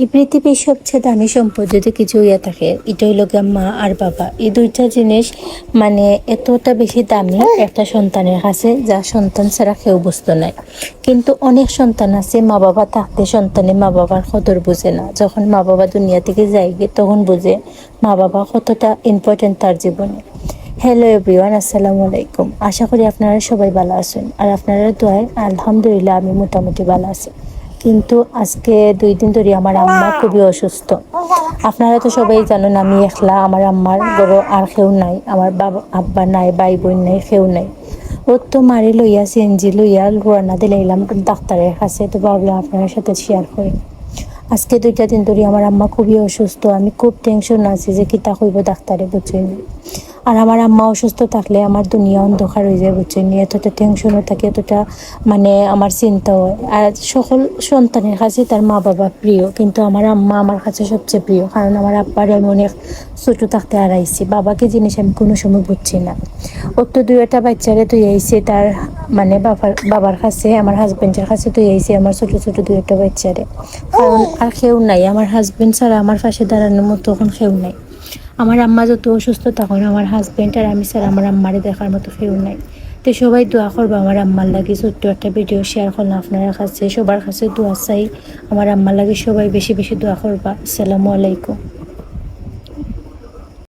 এই পৃথিবীর সবচেয়ে দামি সম্পদ যদি কিছু ইয়ে থাকে, এটা হইল গিয়া মা আর বাবা। এই দুইটা জিনিস মানে এতটা বেশি দামি একটা সন্তানের কাছে, যা সন্তান ছাড়া কেউ বুঝতো নাই। কিন্তু অনেক সন্তান আছে, মা বাবা থাকতে সন্তানে মা বাবার কদর বুঝে না। যখন মা বাবা দুনিয়া থেকে যায় তখন বুঝে মা বাবা কতটা ইম্পর্টেন্ট তার জীবনে। হ্যালো এভরিওয়ান আসসালামু আলাইকুম। আশা করি আপনারা সবাই ভালো আছেন। আর আপনারা দোয়ায় আলহামদুলিল্লাহ আমি মোটামুটি ভালো আছি। কিন্তু আজকে দুই দিন ধরে আমার আম্মা খুবই অসুস্থ। আপনারা তো সবাই জানেন আমি একলা, আমার আম্মার বড় আর কেউ নাই, আমার বাবা, আব্বা নাই, ভাই বোন নাই, কেউ নাই। ওর তো মারি লইয়া, সিএনজি লইয়া রোয়ানা দিলাইলাম ডাক্তারের কাছে, তো ভাবলাম আপনার সাথে শেয়ার করি। আজকে দুইটা দিন ধরে আমার আম্মা খুবই অসুস্থ, আমি খুব টেনশন আছি যে কিতা হইব ডাক্তারে বুঝছেন আর আমার আম্মা অসুস্থ থাকলে আমার দুনিয়া অন্ধকার হয়ে যায়, বুঝছেন? এতটা টেনশনও থাকে, এতটা মানে আমার চিন্তা হয়। আর সকল সন্তানের কাছে তার মা বাবা প্রিয়, কিন্তু আমার আম্মা আমার কাছে সবচেয়ে প্রিয়, কারণ আমার আব্বার আমি অনেক ছোটো থাকতে হারাইছি। বাবাকে জিনিস আমি কোনো সময় বুঝছি না। ওর তো দুই একটা বাচ্চারে তুই আইছে তার মানে বাবার বাবার কাছে, আমার হাজবেন্ডের কাছে তুই আইছে আমার ছোট ছোট দুই একটা বাচ্চারে। কারণ আর কেউ নাই। আমার হাজবেন্ড ছাড়া আমার পাশে দাঁড়ানোর মতো তখন কেউ নাই। আমার আম্মা যত অসুস্থ, তখন আমার হাজব্যান্ড আর আমি স্যার আমার আম্মারে দেখার মতো কেউ নাই। তো সবাই দোয়া করব আমার আম্মার লাগে, ছোট্ট একটা ভিডিও শেয়ার করলাম আপনার কাছে। সবার কাছে দোয়া চাই, আমার আম্মার লাগে সবাই বেশি বেশি দোয়া করবা। আসসালামু আলাইকুম।